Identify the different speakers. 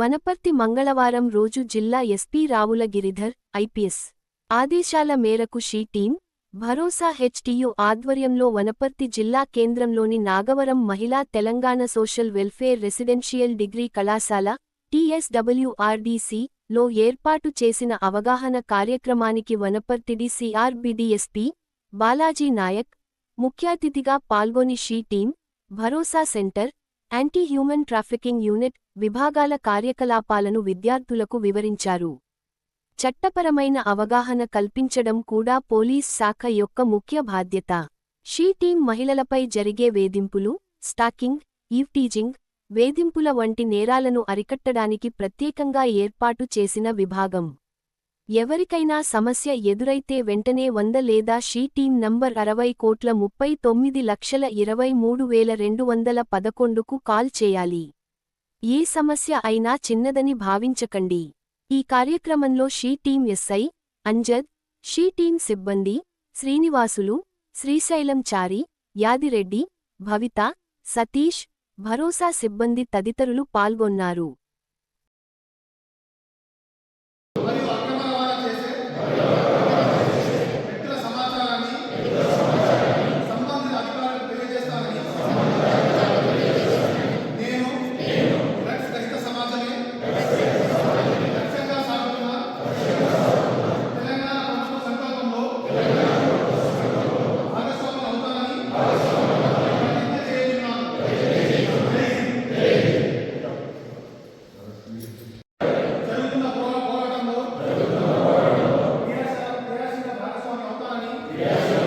Speaker 1: వనపర్తి మంగళవారం రోజు జిల్లా ఎస్పీ రావుల గిరిధర్ ఐపీఎస్ ఆదేశాల మేరకు షీ టీం భరోసా హెచ్టియు ఆధ్వర్యంలో వనపర్తి జిల్లా కేంద్రంలోని నాగవరం మహిళా Telangana social welfare residential degree కళాశాల టీఎస్డబ్ల్యూఆర్డీసీ లో ఏర్పాటు చేసిన అవగాహన కార్యక్రమానికి వనపర్తి డిసిఆర్బిడిఎస్పీ బాలాజీ నాయక్ ముఖ్యాతిథిగా పాల్గొని she team Bharosa centre anti human trafficking unit విభాగాల కార్యకలాపాలను విద్యార్థులకు వివరించారు. చట్టపరమైన అవగాహన కల్పించడం కూడా పోలీస్ శాఖ యొక్క ముఖ్య బాధ్యత. షీ టీం మహిళలపై జరిగే వేధింపులు స్టాకింగ్ ఈవ్టీజింగ్ వేధింపుల వంటి నేరాలను అరికట్టడానికి ప్రత్యేకంగా ఏర్పాటు చేసిన విభాగం. ఎవరికైనా సమస్య ఎదురైతే వెంటనే వంద లేదా షీ టీం నంబర్ అరవై కోట్ల ముప్పై తొమ్మిది లక్షల ఇరవై మూడు వేల రెండు వందల పదకొండుకు కాల్ చేయాలి. ఏ సమస్య అయినా చిన్నదని భావించకండి. ఈ కార్యక్రమంలో she team SI Amjad she team సిబ్బంది శ్రీనివాసులు శ్రీశైలం చారి యాదిరెడ్డి భవిత సతీష్ భరోసా సిబ్బంది తదితరులు పాల్గొన్నారు. Yes,